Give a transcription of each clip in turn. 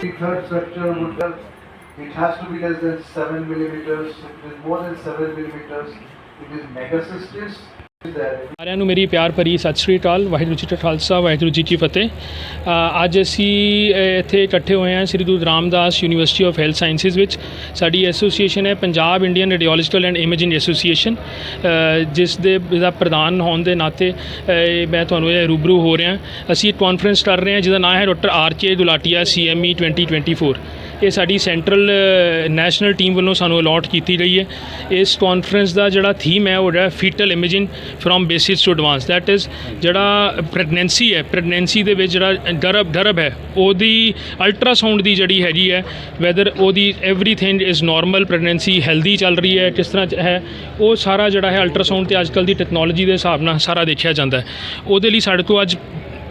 Third structure would have, it has to be less than 7 millimeters. If it is more than 7 millimeters, it is megacystis. ਸਾਰਿਆਂ ਨੂੰ ਮੇਰੀ ਪਿਆਰ ਭਰੀ ਸਤਿ ਸ੍ਰੀ ਅਕਾਲ, ਵਾਹਿਗੁਰੂ ਜੀ ਕਾ ਖਾਲਸਾ, ਵਾਹਿਗੁਰੂ ਜੀ ਕੀ ਫਤਿਹ। ਅੱਜ ਅਸੀਂ ਇੱਥੇ ਇਕੱਠੇ ਹੋਏ ਹਾਂ Sri Guru Ramdas university of health sciences ਵਿੱਚ। ਸਾਡੀ ਐਸੋਸੀਏਸ਼ਨ ਹੈ Punjab Indian radiological and imaging association ਜਿਸ ਦੇ, ਦਾ ਪ੍ਰਧਾਨ ਹੋਣ ਦੇ ਨਾਤੇ ਮੈਂ ਤੁਹਾਨੂੰ ਇਹ ਰੂਬਰੂ ਹੋ ਰਿਹਾ। ਅਸੀਂ ਇੱਕ ਕਾਨਫਰੰਸ ਕਰ ਰਹੇ ਹਾਂ, ਜਿਹਦਾ ਨਾਮ ਹੈ ਡਾਕਟਰ ਆਰ ਕੇ ਦੁਲਾਟੀਆ ਸੀਐਮਈ 2024 ਇਹ ਸਾਡੀ ਸੈਂਟਰਲ ਨੈਸ਼ਨਲ ਟੀਮ ਵੱਲੋਂ ਸਾਨੂੰ ਅਲਾਟ ਕੀਤੀ ਗਈ ਹੈ। ਇਸ ਕਾਨਫਰੰਸ ਦਾ ਜਿਹੜਾ ਥੀਮ ਹੈ, ਉਹ ਹੈ fetal imaging from basis to advance that is ਜਿਹੜਾ ਪ੍ਰੈਗਨੈਂਸੀ ਹੈ ਪ੍ਰੈਗਨੈਂਸੀ ਦੇ ਵਿੱਚ ਜਿਹੜਾ ਗਰਭ ਗਰਭ ਹੈ, ਉਹਦੀ ਅਲਟਰਾਸਾਊਂਡ ਦੀ ਜਿਹੜੀ ਹੈਗੀ ਹੈ ਵੈਦਰ ਉਹਦੀ everything is normal pregnancy healthy ਚੱਲ ਰਹੀ ਹੈ, ਕਿਸ ਤਰ੍ਹਾਂ ਹੈ, ਉਹ ਸਾਰਾ ਜਿਹੜਾ ਹੈ ਅਲਟਰਾਸਾਊਂਡ ਤੇ ਅੱਜਕੱਲ ਦੀ ਟੈਕਨੋਲੋਜੀ ਦੇ ਹਿਸਾਬ ਨਾਲ ਸਾਰਾ ਦੇਖਿਆ ਜਾਂਦਾ ਹੈ। ਉਹਦੇ ਲਈ ਸਾਡੇ ਤੋਂ ਅੱਜ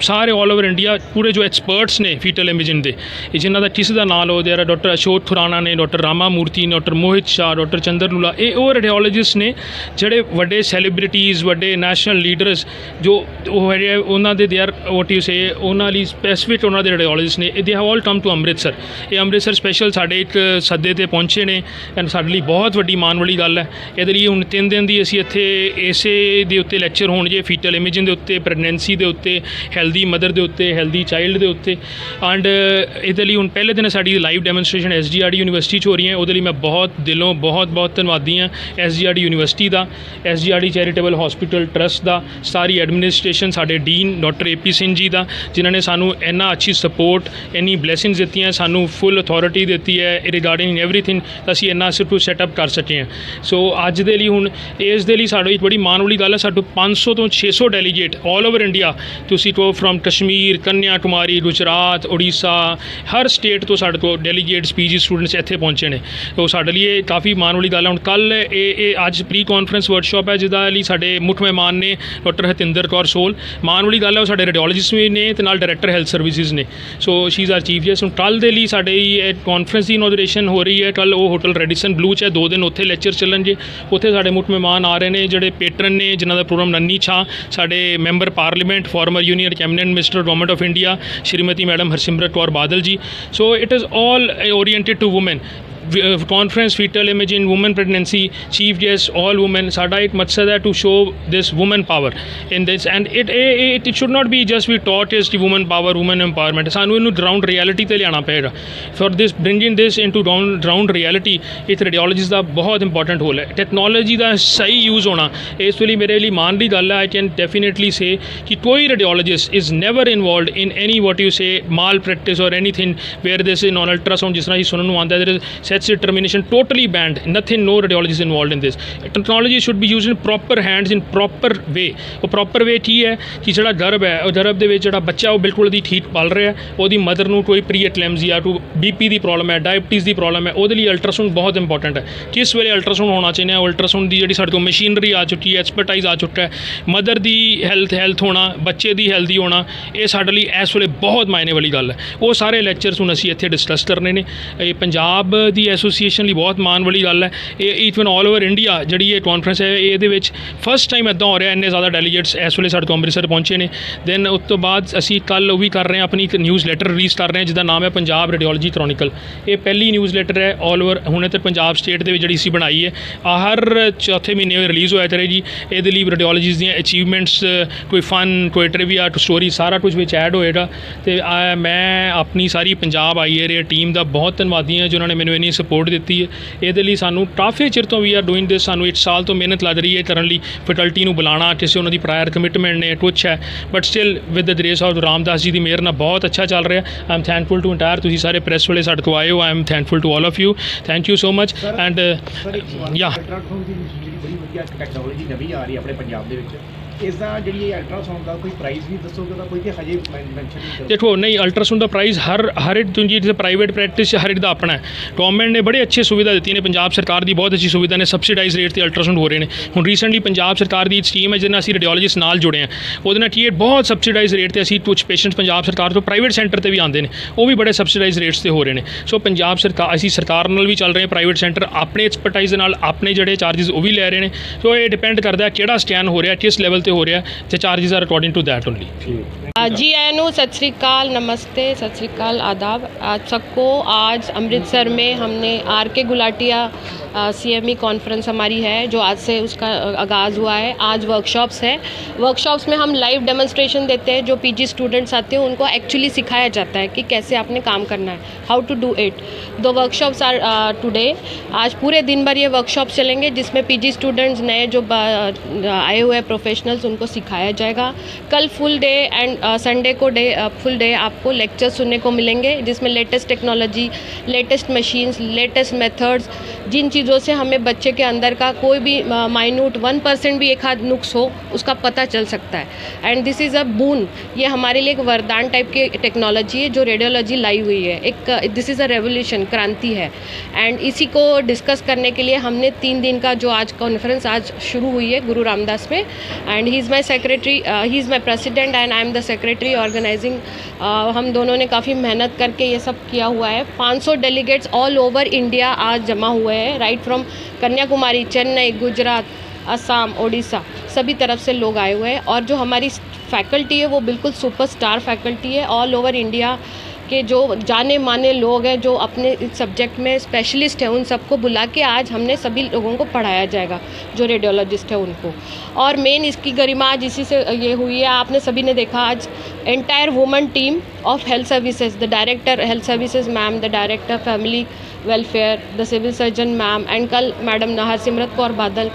ਸਾਰੇ 올 ਓਵਰ ਇੰਡੀਆ ਪੂਰੇ ਜੋ ਐਕਸਪਰਟਸ ਨੇ ਫੀਟਲ ਇਮੇਜਿੰਗ ਦੇ ਇਹ ਜਿਨ੍ਹਾਂ ਦਾ ਕਿਸੇ ਦਾ ਨਾਮ ਲਓ ਦੇਰ ਡਾਕਟਰ ਅਸ਼ੋਕ ਖੁਰਾਨਾ ਨੇ doctor Rama Murthy doctor Mohit Shah doctor Chandra Lula ਇਹ ਉਹ ਰੇਡੀਓਲੋਜਿਸਟ ਨੇ ਜਿਹੜੇ ਵੱਡੇ ਸੈਲੀਬ੍ਰਿਟੀਜ਼ ਵੱਡੇ ਨੈਸ਼ਨਲ ਲੀਡਰਸ ਜੋ ਉਹ ਹੈਗੇ ਆ, ਉਹਨਾਂ ਦੇ ਦੇ ਆਰ ਵਾਟ ਯੂ ਸੇ ਉਹਨਾਂ ਲਈ ਸਪੈਸੀਫਿਕ ਉਹਨਾਂ ਦੇ ਰੇਡੀਓਲੋਜਿਸਟ ਨੇ they have all come to Amritsar ਇਹ ਅੰਮ੍ਰਿਤਸਰ ਸਪੈਸ਼ਲ ਸਾਡੇ ਇੱਕ ਸੱਦੇ ਤੇ ਪਹੁੰਚੇ ਨੇ ਐਂਡ ਸਾਡੇ ਲਈ ਬਹੁਤ ਵੱਡੀ ਮਾਣ ਵਾਲੀ ਗੱਲ ਹੈ। ਇਹਦੇ ਲਈ ਹੁਣ ਤਿੰਨ ਦਿਨ ਦੀ ਅਸੀਂ ਇੱਥੇ ਇਸੇ ਦੇ ਉੱਤੇ ਲੈਕਚਰ ਹੋਣਗੇ ਫੀਟਲ ਇਮੇਜਿੰਗ ਦੇ ਉੱਤੇ ਪ੍ਰੈਗਨੈਂਸੀ ਦੇ ਉੱਤੇ ਹੈਲਥ ਹੈਲਦੀ ਮਦਰ ਦੇ ਉੱਤੇ ਹੈਲਦੀ ਚਾਈਲਡ ਦੇ ਉੱਤੇ। ਐਂਡ ਇਹਦੇ ਲਈ ਹੁਣ ਪਹਿਲੇ ਦਿਨ ਸਾਡੀ ਲਾਈਵ ਡੈਮੋਨਸਟ੍ਰੇਸ਼ਨ ਐਸਜੀਆਰਡੀ ਯੂਨੀਵਰਸਿਟੀ 'ਚ ਹੋ ਰਹੀ ਹੈ ਉਹਦੇ ਲਈ ਮੈਂ ਬਹੁਤ ਦਿਲੋਂ ਬਹੁਤ ਬਹੁਤ ਧੰਨਵਾਦੀ ਹਾਂ ਐਸਜੀਆਰਡੀ ਯੂਨੀਵਰਸਿਟੀ ਦਾ ਐਸਜੀਆਰਡੀ ਚੈਰੀਟੇਬਲ ਹਸਪੀਟਲ ਟਰਸਟ ਦਾ, ਸਾਰੀ ਐਡਮਿਨਿਸਟ੍ਰੇਸ਼ਨ ਸਾਡੇ dean doctor AP Singh ji ਦਾ, ਜਿਨ੍ਹਾਂ ਨੇ ਸਾਨੂੰ ਇੰਨਾ ਅੱਛੀ ਸਪੋਰਟ ਇੰਨੀ ਬਲੇਸਿੰਗਸ ਦਿੱਤੀਆਂ, ਸਾਨੂੰ ਫੁੱਲ ਅਥਾਰਟੀ ਦਿੱਤੀ ਹੈ ਰਿਗਾਰਡਿੰਗ ਐਵਰੀਥਿੰਗ ਅਸੀਂ ਇੰਨਾ ਸਿਰਫ ਸੈਟਅਪ ਕਰ ਸਕੇ ਹਾਂ। ਸੋ ਅੱਜ ਦੇ ਲਈ ਹੁਣ, ਇਸ ਦੇ ਲਈ ਸਾਡੀ ਬੜੀ ਮਾਣ ਵਾਲੀ ਗੱਲ ਹੈ, ਸਾਡੇ 500 ਤੋਂ 600 ਡੈਲੀਗੇਟ ਆਲ ਓਵਰ ਇੰਡੀਆ ਤੁਸੀਂ ਕੋ ਫਰਮ ਕਸ਼ਮੀਰ ਕੰਨਿਆ ਕੁਮਾਰੀ ਗੁਜਰਾਤ ਉੜੀਸਾ ਹਰ ਸਟੇਟ ਤੋਂ ਸਾਡੇ ਕੋਲ ਡੈਲੀਗੇਟਸ ਪੀਜੀ ਸਟੂਡੈਂਟਸ ਇੱਥੇ ਪਹੁੰਚੇ ਨੇ। ਸੋ ਸਾਡੇ ਲਈ ਇਹ ਕਾਫੀ ਮਾਣ ਵਾਲੀ ਗੱਲ ਹੈ ਹੁਣ ਕੱਲ ਇਹ ਇਹ ਅੱਜ ਪ੍ਰੀ ਕਾਨਫਰੰਸ ਵਰਕਸ਼ਾਪ ਹੈ, ਜਿਹਦਾ ਲਈ ਸਾਡੇ ਮੁੱਖ ਮਹਿਮਾਨ ਨੇ ਡਾਕਟਰ ਹਤਿੰਦਰ ਕੌਰ ਸੋਲ। ਮਾਣ ਵਾਲੀ ਗੱਲ ਹੈ ਉਹ ਸਾਡੇ ਰੇਡੀਓਲੋਜਿਸਟ ਵੀ ਨੇ ਤੇ ਨਾਲ ਡਾਇਰੈਕਟਰ ਹੈਲਥ ਸਰਵਿਸਿਜ਼ ਨੇ। So she is our chief ਜੈਸ ਹੁਣ ਕੱਲ ਦੇ ਲਈ ਸਾਡੇ ਇਹ ਕਾਨਫਰੰਸ ਦੀ ਇਨੋਗ੍ਰੇਸ਼ਨ ਹੋ ਰਹੀ ਹੈ। ਕੱਲ ਉਹ ਹੋਟਲ ਰੈਡੀਸਨ ਬਲੂ ਚ ਹੈ। ਦੋ ਦਿਨ ਉੱਥੇ ਲੈਕਚਰ ਚੱਲਣਗੇ। ਉੱਥੇ ਸਾਡੇ ਮੁੱਖ ਮਹਿਮਾਨ ਆ ਰਹੇ ਨੇ, ਜਿਹੜੇ ਪੇਟਰਨ ਨੇ, ਜਿਨ੍ਹਾਂ ਦਾ ਪ੍ਰੋਗਰਾਮ ਨੰਨੀ ਛਾ। ਸਾਡੇ member parliament farmer union cabinet minister government of India Shrimati madam Harsimrat Kaur Badal ji so it is all oriented to women conference fetal image in women pregnancy chief guest all women ਸਾਡਾ ਇੱਕ ਮਕਸਦ ਹੈ to show this women power in this and it it should not be just we taught ਇਸ ਕਿ woman power women empowerment ਸਾਨੂੰ ਇਹਨੂੰ ground reality ਤੇ ਲਿਆਉਣਾ ਪਏਗਾ। For this bringing this into ground reality it radiologist ਦਾ ਬਹੁਤ important role ਹੈ। Technology ਦਾ ਸਹੀ ਯੂਜ਼ ਹੋਣਾ, ਇਸ ਲਈ ਮੇਰੇ ਲਈ ਮਾਣ ਦੀ ਗੱਲ ਹੈ ਆਈ ਕੈਨ ਡੈਫੀਨਿਟਲੀ ਸੇ ਕਿ ਕੋਈ radiologist is never involved in any what you say malpractice or anything where this in on ultrasound ਜਿਸ ਤਰ੍ਹਾਂ ਹੀ ਸੁਣਨ ਨੂੰ ਆਉਂਦਾ, there is sex determination totally banned. Nothing, no radiologist involved in this. Technology should be used in proper hands, in proper way. ਉਹ proper way ਕੀ ਹੈ ਕਿ ਜਿਹੜਾ ਗਰਭ ਹੈ ਉਹ ਗਰਭ ਦੇ ਵਿੱਚ ਜਿਹੜਾ ਬੱਚਾ ਉਹ ਬਿਲਕੁਲ ਦੀ ਠੀਕ ਪਲ ਰਿਹਾ ਉਹਦੀ ਮਦਰ ਨੂੰ ਕੋਈ ਪ੍ਰੀ ਐਕਲੈਮਜ਼ੀਆ ਟੂ ਬੀਪੀ ਦੀ ਪ੍ਰੋਬਲਮ ਹੈ ਡਾਇਬਟੀਜ਼ ਦੀ ਪ੍ਰੋਬਲਮ ਹੈ ਉਹਦੇ ਲਈ ਅਲਟਰਾਸਾਊਂਡ ਬਹੁਤ ਇੰਪੋਰਟੈਂਟ ਹੈ ਕਿਸ ਵੇਲੇ ਅਲਟਰਾਸਾਊਂਡ ਹੋਣਾ ਚਾਹੀਦਾ ਹੈ ਅਲਟਰਾਸਾਊਂਡ ਦੀ ਜਿਹੜੀ ਸਾਡੇ ਕੋਲ ਮਸ਼ੀਨਰੀ ਆ ਚੁੱਕੀ ਹੈ ਐਕਸਪਰਟਾਈਜ਼ ਆ ਚੁੱਕਾ ਹੈ ਮਦਰ ਦੀ ਹੈਲਥ ਹੈਲਥ ਹੋਣਾ ਬੱਚੇ ਦੀ ਹੈਲਦੀ ਹੋਣਾ ਇਹ ਸਾਡੇ ਲਈ ਇਸ ਵੇਲੇ ਬਹੁਤ ਮਾਇਨੇ ਵਾਲੀ ਗੱਲ ਹੈ ਉਹ ਸਾਰੇ ਲੈਕਚਰਸ ਹੁਣ ਅਸੀਂ ਇੱਥੇ ਡਿਸਕਸ ਕਰਨੇ ਨੇ ਇਹ ਪੰਜਾਬ ਦੀ ਐਸੋਸੀਏਸ਼ਨ ਲਈ ਬਹੁਤ ਮਾਣ ਵਾਲੀ ਗੱਲ ਹੈ। ਇਹ ਈਵਨ ਆਲ ਓਵਰ ਇੰਡੀਆ ਜਿਹੜੀ ਇਹ ਕਾਨਫਰੰਸ ਹੈ, ਇਹਦੇ ਵਿੱਚ ਫਸਟ ਟਾਈਮ ਇਦਾਂ ਹੋ ਰਿਹਾ, ਇੰਨੇ ਜ਼ਿਆਦਾ ਡੈਲੀਗੇਟਸ ਇਸ ਵੇਲੇ ਸਾਡੇ ਤੋਂ ਅੰਮ੍ਰਿਤਸਰ ਪਹੁੰਚੇ ਨੇ। ਦੈਨ ਉਸ ਤੋਂ ਬਾਅਦ ਅਸੀਂ ਕੱਲ ਉਹ ਵੀ ਕਰ ਰਹੇ ਹਾਂ, ਆਪਣੀ ਇੱਕ ਨਿਊਜ਼ ਲੈਟਰ ਰਿਲੀਜ਼ ਕਰ ਰਹੇ ਹਾਂ, ਜਿਹਦਾ ਨਾਮ ਹੈ ਪੰਜਾਬ ਰੇਡੀਓਲੋਜੀ ਕ੍ਰੋਨਿਕਲ ਇਹ ਪਹਿਲੀ ਨਿਊਜ਼ ਲੈਟਰ ਹੈ ਆਲ ਓਵਰ ਹੁਣੇ ਤੇ ਪੰਜਾਬ ਸਟੇਟ ਦੇ ਵਿੱਚ ਜਿਹੜੀ ਸੀ ਬਣਾਈ ਹੈ। ਆ ਹਰ ਚੌਥੇ ਮਹੀਨੇ ਰਿਲੀਜ਼ ਹੋਇਆ ਤੇਰੇ ਜੀ। ਇਹਦੇ ਲਈ ਰੇਡੀਓਲੋਜੀਸ ਦੀਆਂ ਅਚੀਵਮੈਂਟਸ ਕੋਈ ਫਨ ਕੋਈ ਟ੍ਰਿਵੀਆ ਸਟੋਰੀ ਸਾਰਾ ਕੁਝ ਵਿੱਚ ਐਡ ਹੋਏਗਾ। ਤੇ ਮੈਂ ਆਪਣੀ ਸਾਰੀ ਪੰਜਾਬ ਆਈ ਏਰੀਆ ਟੀਮ ਦਾ ਬਹੁਤ ਧੰਨਵਾਦੀ ਹਾਂ, ਜਿਨ੍ਹਾਂ ਨੇ ਮੈਨੂੰ ਇੰਨੀ ਸਪੋਰਟ ਦਿੱਤੀ ਹੈ। ਇਹਦੇ ਲਈ ਸਾਨੂੰ ਕਾਫੀ ਚਿਰ ਤੋਂ ਵੀ ਆਰ ਡੂਇੰਗ ਦਿਸ ਸਾਨੂੰ ਇੱਕ ਸਾਲ ਤੋਂ ਮਿਹਨਤ ਲੱਗ ਰਹੀ ਹੈ ਕਰਨ ਲਈ। ਫੈਕਲਟੀ ਨੂੰ ਬੁਲਾਉਣਾ ਕਿਸੇ ਉਹਨਾਂ ਦੀ ਪ੍ਰਾਇਰ ਕਮਿਟਮੈਂਟ ਨੇ ਕੁਛ ਹੈ। But still with the grace of Ramdas ji ਦੀ ਮਿਹਰ ਨਾਲ ਬਹੁਤ ਅੱਛਾ ਚੱਲ ਰਿਹਾ। I am thankful to entire ਤੁਸੀਂ ਸਾਰੇ ਪ੍ਰੈਸ ਵਾਲੇ ਸਾਡੇ ਤੋਂ ਆਏ ਹੋ। I am thankful to all of you thank you so much and ਯਾ ਟੈਕਨੋਲੋਜੀ ਨਵੀਂ ਆ ਰਹੀ ਆਪਣੇ ਪੰਜਾਬ ਦੇ ਵਿੱਚ। ਇਸ ਦਾ ਜਿਹੜੀ ਇਹ ਅਲਟਰਾਸਾਊਂਡ ਦਾ ਕੋਈ ਪ੍ਰਾਈਸ ਵੀ ਦੱਸੋਗੇ ਤਾਂ ਕੋਈ ਕਿ ਹਜੇ ਮੈਂਸ਼ਨ ਨਹੀਂ ਦੇਖੋ, ਨਹੀਂ ਅਲਟਰਾਸਾਊਂਡ ਦਾ ਪ੍ਰਾਈਸ ਹਰ ਹਰ ਇੱਕ ਤੁਸੀਂ ਜਿਸ ਪ੍ਰਾਈਵੇਟ ਪ੍ਰੈਕਟਿਸ ਹਰ ਇੱਕ ਦਾ ਆਪਣਾ ਹੈ। ਗਵਰਨਮੈਂਟ ਨੇ ਬੜੀ ਅੱਛੀ ਸੁਵਿਧਾ ਦਿੱਤੀ ਨੇ, ਪੰਜਾਬ ਸਰਕਾਰ ਦੀ ਬਹੁਤ ਅੱਛੀ ਸੁਵਿਧਾ ਨੇ ਸਬਸਿਡਾਈਜ਼ ਰੇਟ ਤੇ ਅਲਟਰਾਸਾਊਂਡ ਹੋ ਰਹੇ ਨੇ। ਹੁਣ ਰੀਸੈਂਟਲੀ ਪੰਜਾਬ ਸਰਕਾਰ ਦੀ ਇੱਕ ਸਕੀਮ ਹੈ ਜਿਹਦੇ ਨਾਲ ਅਸੀਂ ਰੇਡੀਓਲੋਜਿਸਟ ਨਾਲ ਜੁੜੇ ਹਾਂ। ਉਹਦੇ ਨਾਲ ਕੀ ਹੈ, ਬਹੁਤ ਸਬਸਿਡਾਈਜ਼ ਰੇਟ ਤੇ ਅਸੀਂ ਕੁਝ ਪੇਸ਼ੈਂਟਸ ਪੰਜਾਬ ਸਰਕਾਰ ਤੋਂ ਪ੍ਰਾਈਵੇਟ ਸੈਂਟਰ ਤੇ ਵੀ ਆਉਂਦੇ ਨੇ। ਉਹ ਵੀ ਬੜੇ ਸਬਸਿਡਾਈਜ਼ ਰੇਟਸ ਤੇ ਹੋ ਰਹੇ ਨੇ। ਸੋ ਪੰਜਾਬ ਸਰਕਾਰ ਅਸੀਂ ਸਰਕਾਰ ਨਾਲ ਵੀ ਚੱਲ ਰਹੇ ਹਾਂ ਪ੍ਰਾਈਵੇਟ ਸੈਂਟਰ ਆਪਣੇ ਐਕਸਪਰਟਾਈਜ਼ ਨਾਲ ਆਪਣੇ ਜਿਹੜੇ ਚਾਰजेस ਉਹ ਵੀ ਲੈ ਰਹੇ ਨੇ। ਸੋ ਇਹ ਡਿਪੈਂਡ ਕਰਦਾ ਹੈ ਕਿਹੜਾ ਸਕੈਨ ਹੋ ਰਿਹਾ, ਕਿਸ ਲੈਵਲ ਤੇ ਤੇ ਹੋ ਰਿਹਾ ਤੇ charges are according to that only जी आया नू सत श्रीकाल नमस्ते सत श्रीकाल आदाब आप सबको आज अमृतसर में हमने आर के गुलाटिया सी एम ई कॉन्फ्रेंस हमारी है, जो आज से उसका आगाज़ हुआ है। आज वर्कशॉप्स है। वर्कशॉप्स में हम लाइव डेमोन्स्ट्रेशन देते हैं, जो पीजी स्टूडेंट्स आते हैं, उनको एक्चुअली सिखाया जाता है कि कैसे आपने काम करना है how to do it two workshops are today आज पूरे दिन भर ये वर्कशॉप चलेंगे, जिसमें पीजी स्टूडेंट्स नए जो आए हुए प्रोफेशनल्स उनको सिखाया जाएगा। कल फुल डे एंड संडे को डे फुल डे आपको लेक्चर सुनने को मिलेंगे, जिसमें latest technology latest machines latest methods जिन चीज़ों से हमें बच्चे के अंदर का कोई भी माइन्यूट वन परसेंट भी एक हाथ नुक्स हो, उसका पता चल सकता है। And this is a boon ये हमारे लिए एक वरदान टाइप की टेक्नोलॉजी है, जो रेडियोलॉजी लाई हुई है। एक दिस इज़ अ रेवोल्यूशन क्रांति है। एंड इसी को डिस्कस करने के लिए हमने तीन दिन का जो आज कॉन्फ्रेंस आज शुरू हुई है, गुरु रामदास में। And he is my secretary he is my president and I am the secretary organising हम दोनों ने काफ़ी मेहनत करके ये सब किया हुआ है। 500 डेलीगेट्स ऑल ओवर इंडिया आज जमा हुए हैं राइट फ्रॉम कन्याकुमारी, चेन्नई, गुजरात, असम उड़ीसा सभी तरफ़ से लोग आए हुए हैं और जो हमारी फैकल्टी है वो बिल्कुल सुपरस्टार फैकल्टी है। ऑल ओवर इंडिया के जो जाने माने लोग हैं, जो अपने इस सब्जेक्ट में स्पेशलिस्ट हैं, उन सबको बुला के आज हमने सभी लोगों को पढ़ाया जाएगा, जो रेडियोलॉजिस्ट है उनको। और मेन इसकी गरिमा आज इसी से ये हुई है, आपने सभी ने देखा आज entire woman team of health services the director health services ma'am the director family welfare the civil surgeon ma'am and कल मैडम नहर सिमरत कौर बादल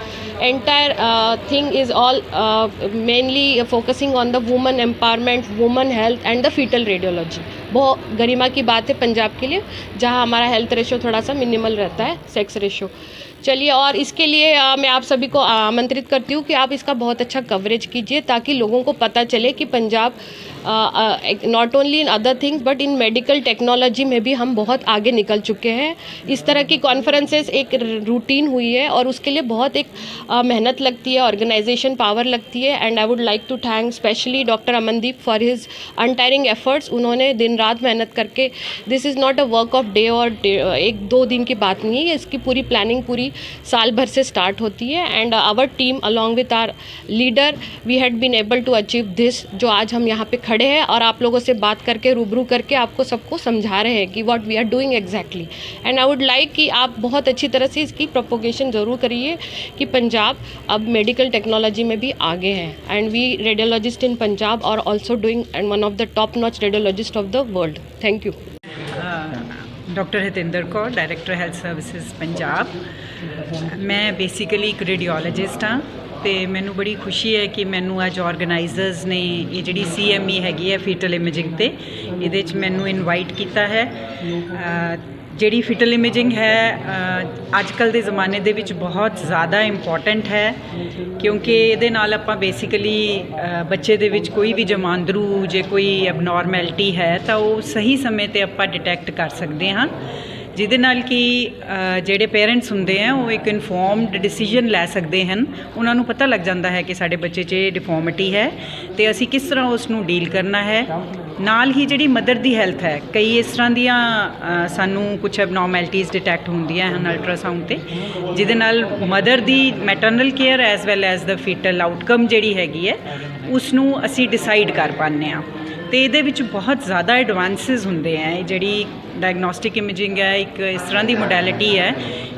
uh, thing is all uh, mainly focusing on the woman empowerment woman health and the fetal radiology. बहुत गरिमा की बात है पंजाब के लिए जहाँ हमारा हेल्थ रेशो थोड़ा सा मिनिमल रहता है सेक्स रेशो चलिए और इसके लिए अ, मैं आप सभी को आमंत्रित करती हूँ कि आप इसका बहुत अच्छा कवरेज कीजिए ताकि लोगों को पता चले कि Punjab not only in other things but in medical technology में भी हम बहुत आगे निकल चुके हैं। इस तरह की कॉन्फ्रेंसेस एक रूटीन हुई है और उसके लिए बहुत एक मेहनत लगती है ऑर्गेनाइजेशन पावर लगती है। And I would like to thank specially doctor Amandeep for his untiring efforts उन्होंने दिन रात मेहनत करके this is not a work of day और day- एक, दो दिन की बात नहीं है। इसकी पूरी प्लानिंग पूरी साल भर से स्टार्ट होती है। And our team along with our leader we had been able to achieve this जो आज हम यहाँ पे खड़े खड़े हैं और आप लोगों से बात करके, रूबरू करके आपको सबको समझा रहे हैं कि what we are doing exactly and I would like कि आप बहुत अच्छी तरह से इसकी प्रोपोगेशन ज़रूर करिए कि पंजाब अब मेडिकल टेक्नोलॉजी में भी आगे है. And we radiologist in Punjab are also doing and one of the top notch radiologist of the world thank you doctor Hitendra Kaur director health services Punjab मैं बेसिकली एक रेडियोलॉजिस्ट हाँ. ਤੇ ਮੈਨੂੰ ਬੜੀ ਖੁਸ਼ੀ ਹੈ ਕਿ ਮੈਨੂੰ ਅੱਜ ਆਰਗੇਨਾਈਜ਼ਰਸ ਨੇ ਇਹ ਜਿਹੜੀ ਸੀਐਮਈ ਹੈਗੀ ਹੈ ਫੀਟਲ ਇਮੇਜਿੰਗ ਤੇ, ਇਹਦੇ 'ਚ ਮੈਨੂੰ ਇਨਵਾਈਟ ਕੀਤਾ ਹੈ। ਜਿਹੜੀ ਫੀਟਲ ਇਮੇਜਿੰਗ ਹੈ ਅੱਜ ਕੱਲ ਦੇ ਜ਼ਮਾਨੇ ਦੇ ਵਿੱਚ ਬਹੁਤ ਜ਼ਿਆਦਾ ਇੰਪੋਰਟੈਂਟ ਹੈ, ਕਿਉਂਕਿ ਇਹਦੇ ਨਾਲ ਆਪਾਂ ਬੇਸਿਕਲੀ ਬੱਚੇ ਦੇ ਵਿੱਚ ਕੋਈ ਵੀ ਜਮਾਂਦਰੂ ਜੇ ਕੋਈ ਅਬਨੋਰਮੈਲਿਟੀ ਹੈ, ਤਾਂ ਉਹ ਸਹੀ ਸਮੇਂ ਤੇ ਆਪਾਂ ਡਿਟੈਕਟ ਕਰ ਸਕਦੇ ਹਾਂ। ਜਿਹਦੇ ਨਾਲ ਕਿ ਜਿਹੜੇ ਪੇਰੈਂਟਸ ਹੁੰਦੇ ਆ, ਉਹ ਇੱਕ ਇਨਫੋਰਮਡ ਡਿਸੀਜਨ ਲੈ ਸਕਦੇ ਹਨ। ਉਹਨਾਂ ਨੂੰ ਪਤਾ ਲੱਗ ਜਾਂਦਾ ਹੈ ਕਿ ਸਾਡੇ ਬੱਚੇ 'ਚ ਇਹ ਡਿਫਾਰਮਿਟੀ ਹੈ ਤੇ ਅਸੀਂ ਕਿਸ ਤਰ੍ਹਾਂ ਉਸ ਨੂੰ ਡੀਲ ਕਰਨਾ ਹੈ। ਨਾਲ ਹੀ ਜਿਹੜੀ ਮਦਰ ਦੀ ਹੈਲਥ ਹੈ, ਕਈ ਇਸ ਤਰ੍ਹਾਂ ਦੀਆਂ ਸਾਨੂੰ ਕੁਝ ਐਬਨੋਰਮੈਲਿਟੀਜ਼ ਡਿਟੈਕਟ ਹੁੰਦੀਆਂ ਹਨ ਅਲਟਰਾਸਾਊਂਡ ਤੇ, ਜਿਹਦੇ ਨਾਲ ਮਦਰ ਦੀ maternal care as well as ਦਾ ਫੀਟਲ ਆਊਟਕਮ ਜਿਹੜੀ ਹੈਗੀ ਹੈ ਉਸ ਨੂੰ ਅਸੀਂ ਡਿਸਾਈਡ ਕਰ ਪਾਉਂਦੇ ਹਾਂ। ਤੇ ਇਹਦੇ ਵਿੱਚ ਬਹੁਤ ਜ਼ਿਆਦਾ ਐਡਵਾਂਸਸ ਹੁੰਦੇ ਆ। ਜਿਹੜੀ ਡਾਇਗਨੋਸਟਿਕ ਇਮੇਜਿੰਗ ਹੈ, ਇੱਕ ਇਸ ਤਰ੍ਹਾਂ ਦੀ ਮੋਡੈਲਿਟੀ ਹੈ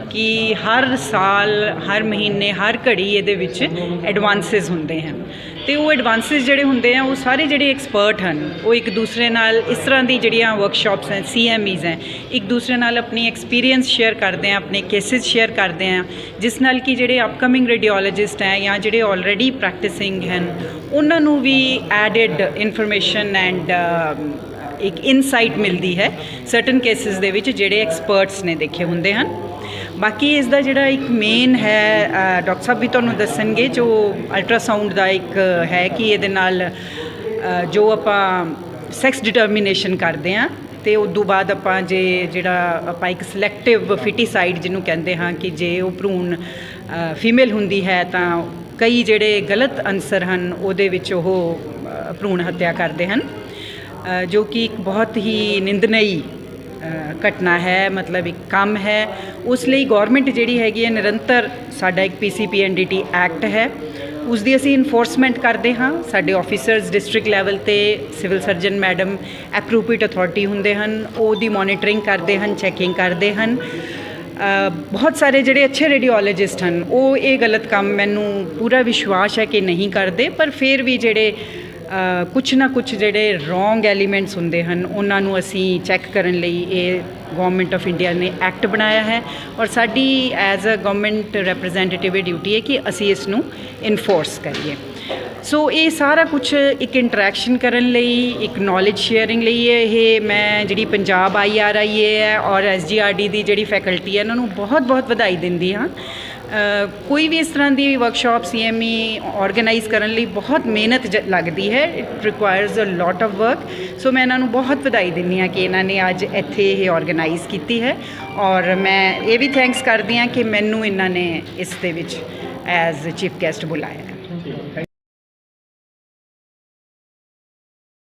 ਕਿ ਹਰ ਸਾਲ, ਹਰ ਮਹੀਨੇ, ਹਰ ਘੜੀ ਇਹਦੇ ਵਿੱਚ ਐਡਵਾਂਸਸ ਹੁੰਦੇ ਹਨ। ਤੇ ਉਹ ਐਡਵਾਂਸਸ ਜਿਹੜੇ ਹੁੰਦੇ ਆ, ਉਹ ਸਾਰੇ ਜਿਹੜੇ ਐਕਸਪਰਟ ਹਨ, ਉਹ ਇੱਕ ਦੂਸਰੇ ਨਾਲ ਇਸ ਤਰ੍ਹਾਂ ਦੀ ਜਿਹੜੀਆਂ ਵਰਕਸ਼ਾਪਸ ਹੈ ਸੀਐਮਈਜ਼ ਹੈ, ਇੱਕ ਦੂਸਰੇ ਨਾਲ ਆਪਣੀ ਐਕਸਪੀਰੀਅੰਸ ਸ਼ੇਅਰ ਕਰਦੇ ਆ, ਆਪਣੇ ਕੇਸਿਸ ਸ਼ੇਅਰ ਕਰਦੇ ਆ, ਜਿਸ ਨਾਲ ਕਿ ਜਿਹੜੇ ਅਪਕਮਿੰਗ ਰੇਡੀਓਲੋਜਿਸਟ ਹੈ ਜਾਂ ਜਿਹੜੇ ਆਲਰੇਡੀ ਪ੍ਰੈਕਟਿਸਿੰਗ ਹਨ, ਉਹਨਾਂ ਨੂੰ ਵੀ ਐਡਿਡ ਇਨਫੋਰਮੇਸ਼ਨ ਐਂਡ ਇੱਕ ਇਨਸਾਈਟ ਮਿਲਦੀ ਹੈ ਸਰਟਨ ਕੇਸਿਸ ਦੇ ਵਿੱਚ ਜਿਹੜੇ ਐਕਸਪਰਟਸ ਨੇ ਦੇਖੇ ਹੁੰਦੇ ਹਨ। ਬਾਕੀ ਇਸ ਦਾ ਜਿਹੜਾ ਇੱਕ ਮੇਨ ਹੈ ਡਾਕਟਰ ਸਾਹਿਬ ਵੀ ਤੁਹਾਨੂੰ ਦੱਸਣਗੇ ਜੋ ਅਲਟਰਾਸਾਊਂਡ ਦਾ ਇੱਕ ਹੈ ਕਿ ਇਹਦੇ ਨਾਲ ਜੋ ਆਪਾਂ ਸੈਕਸ ਡਿਟਰਮੀਨੇਸ਼ਨ ਕਰਦੇ ਹਾਂ ਤੇ ਉਸ ਤੋਂ ਬਾਅਦ ਆਪਾਂ ਜੇ ਜਿਹੜਾ ਆਪਾਂ ਇੱਕ ਸਿਲੈਕਟਿਵ ਫਿਟੀਸਾਈਡ ਜਿਹਨੂੰ ਕਹਿੰਦੇ ਹਾਂ ਕਿ ਜੇ ਉਹ ਭਰੂਣ ਫੀਮੇਲ ਹੁੰਦੀ ਹੈ ਤਾਂ ਕਈ ਜਿਹੜੇ ਗਲਤ ਅਨਸਰ ਹਨ ਉਹਦੇ ਵਿੱਚ ਉਹ ਭਰੂਣ ਹੱਤਿਆ ਕਰਦੇ ਹਨ। ਜੋ ਕਿ ਇੱਕ ਬਹੁਤ ਹੀ ਨਿੰਦਨਈ ਘਟਨਾ ਹੈ, ਮਤਲਬ ਇੱਕ ਕੰਮ ਹੈ। ਉਸ ਲਈ ਗਵਰਨਮੈਂਟ ਜਿਹੜੀ ਹੈਗੀ ਹੈ, ਨਿਰੰਤਰ ਸਾਡਾ ਇੱਕ ਪੀਸੀਪੀ ਐਨਡੀਟੀ ਐਕਟ ਹੈ। ਉਸ ਦੀ ਅਸੀਂ ਇਨਫੋਰਸਮੈਂਟ ਕਰਦੇ ਹਾਂ। ਸਾਡੇ ਆਫੀਸਰਸ ਡਿਸਟ੍ਰਿਕਟ ਲੈਵਲ ਤੇ civil surgeon madam appropriate authority ਹੁੰਦੇ ਹਨ। ਉਹਦੀ ਮੋਨੀਟਰਿੰਗ ਕਰਦੇ ਹਨ ਚੈਕਿੰਗ ਕਰਦੇ ਹਨ। ਬਹੁਤ ਸਾਰੇ ਜਿਹੜੇ ਅੱਛੇ ਰੇਡੀਓਲੋਜਿਸਟ ਹਨ, ਉਹ ਇਹ ਗਲਤ ਕੰਮ ਮੈਨੂੰ ਪੂਰਾ ਵਿਸ਼ਵਾਸ ਹੈ ਕਿ ਨਹੀਂ ਕਰਦੇ। ਪਰ ਫਿਰ ਵੀ ਜਿਹੜੇ ਅ, ਕੁਛ ਨਾ ਕੁਛ ਜਿਹੜੇ ਰੋਂਗ ਐਲੀਮੈਂਟਸ ਹੁੰਦੇ ਹਨ ਉਹਨਾਂ ਨੂੰ ਅਸੀਂ ਚੈੱਕ ਕਰਨ ਲਈ ਇਹ ਗਵਰਨਮੈਂਟ ਆਫ ਇੰਡੀਆ ਨੇ ਐਕਟ ਬਣਾਇਆ ਹੈ ਔਰ ਸਾਡੀ ਐਜ਼ ਅ ਗਵਰਨਮੈਂਟ ਰਿਪਰੈਜ਼ੈਂਟੇਟਿਵ ਇਹ ਡਿਊਟੀ ਹੈ ਕਿ ਅਸੀਂ ਇਸ ਨੂੰ ਇਨਫੋਰਸ ਕਰੀਏ। ਸੋ ਇਹ ਸਾਰਾ ਕੁਝ ਇੱਕ ਇੰਟਰੈਕਸ਼ਨ ਕਰਨ ਲਈ ਇੱਕ ਨੌਲੇਜ ਸ਼ੇਅਰਿੰਗ ਲਈ ਇਹ ਮੈਂ ਜਿਹੜੀ ਪੰਜਾਬ ਆਈਆਰਆਈਏ ਹੈ ਔਰ ਐਸਜੀਆਰਡੀ ਦੀ ਜਿਹੜੀ ਫੈਕਲਟੀ ਹੈ ਇਹਨਾਂ ਨੂੰ ਬਹੁਤ ਬਹੁਤ ਵਧਾਈ ਦਿੰਦੀ ਹਾਂ। ਕੋਈ ਵੀ ਇਸ ਤਰ੍ਹਾਂ ਦੀ ਵਰਕਸ਼ਾਪ ਸੀਐਮਈ ਆਰਗੇਨਾਈਜ਼ ਕਰਨ ਲਈ ਬਹੁਤ ਮਿਹਨਤ ਜ- ਲੱਗਦੀ ਹੈ। It requires a lot of work so ਮੈਂ ਇਹਨਾਂ ਨੂੰ ਬਹੁਤ ਵਧਾਈ ਦਿੰਦੀ ਹਾਂ ਕਿ ਇਹਨਾਂ ਨੇ ਅੱਜ ਇੱਥੇ ਇਹ ਆਰਗੇਨਾਈਜ਼ ਕੀਤੀ ਹੈ। ਔਰ ਮੈਂ ਇਹ ਵੀ ਥੈਂਕਸ ਕਰਦੀ ਹਾਂ ਕਿ ਮੈਨੂੰ ਇਹਨਾਂ ਨੇ ਇਸ ਦੇ ਵਿੱਚ ਐਜ਼ ਚੀਫ ਗੈਸਟ ਬੁਲਾਇਆ ਹੈ।